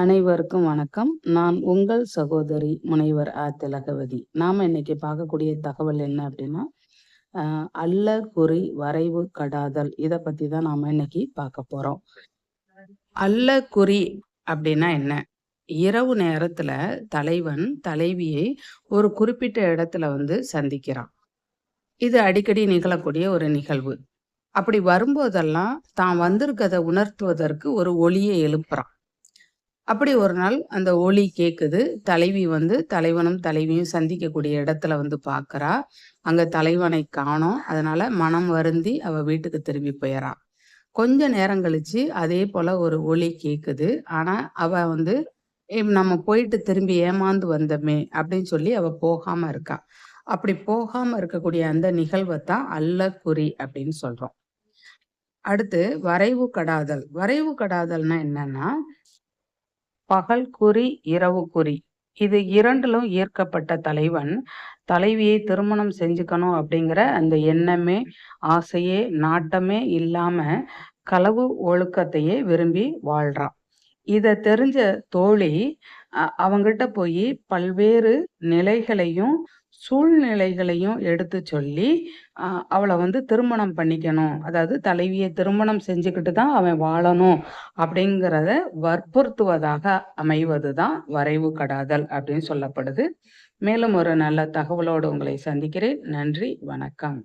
அனைவருக்கும் வணக்கம். நான் உங்கள் சகோதரி முனைவர் ஆ திலகவதி நாம இன்னைக்கு பார்க்கக்கூடிய தகவல் என்ன அப்படின்னா அல்ல குறி வரைவு கடாதல். இதை பத்தி தான் நாம இன்னைக்கு பார்க்க போறோம். அல்ல குறி அப்படின்னா என்ன? இரவு நேரத்துல தலைவன் தலைவியை ஒரு குறிப்பிட்ட இடத்துல வந்து சந்திக்கிறான். இது அடிக்கடி நிகழக்கூடிய ஒரு நிகழ்வு. அப்படி வரும்போதெல்லாம் தான் வந்திருக்கதை உணர்த்துவதற்கு ஒரு ஒளியை எழுப்புறான். அப்படி ஒரு நாள் அந்த ஒளி கேட்குது தலைவி வந்து தலைவனும் தலைவியும் சந்திக்கக்கூடிய இடத்துல வந்து பார்க்குறா அங்கே தலைவனை காணோம். அதனால மனம் வருந்தி அவள் வீட்டுக்கு திரும்பி போயிடறான் கொஞ்ச நேரம் கழிச்சு அதே போல் ஒரு ஒளி கேட்குது ஆனால் அவள் வந்து நம்ம போயிட்டு திரும்பி ஏமாந்து வந்தோமே அப்படின்னு சொல்லி அவள் போகாமல் இருக்கா. அப்படி போகாமல் இருக்கக்கூடிய அந்த நிகழ்வை தான் அல்ல குறி அப்படின்னு சொல்கிறோம் அடுத்து வரைவு கடாதல். வரைவு கடாதல்னா என்னன்னா பகல் குறி இரவு குறி. இது இரண்டிலும் ஈர்க்கப்பட்ட தலைவன். தலைவியை திருமணம் செஞ்சுக்கணும் அப்படிங்கிற அந்த எண்ணமே ஆசையே நாட்டமே இல்லாம களவு ஒழுக்கத்தையே விரும்பி வாழ்றான் இத தெரிஞ்ச தோழி அவங்கிட்ட போய் பல்வேறு நிலைகளையும் சூழ்நிலைகளையும் எடுத்து சொல்லி அவளை வந்து திருமணம் பண்ணிக்கணும். அதாவது தலைவியை திருமணம் செஞ்சுக்கிட்டு தான் அவன் வாழணும் அப்படிங்கிறத வற்புறுத்துவதாக அமைவது தான் வரைவு கடாதல் அப்படின்னு சொல்லப்படுது. மேலும் ஒரு நல்ல தகவலோடு உங்களை சந்திக்கிறேன். நன்றி வணக்கம்.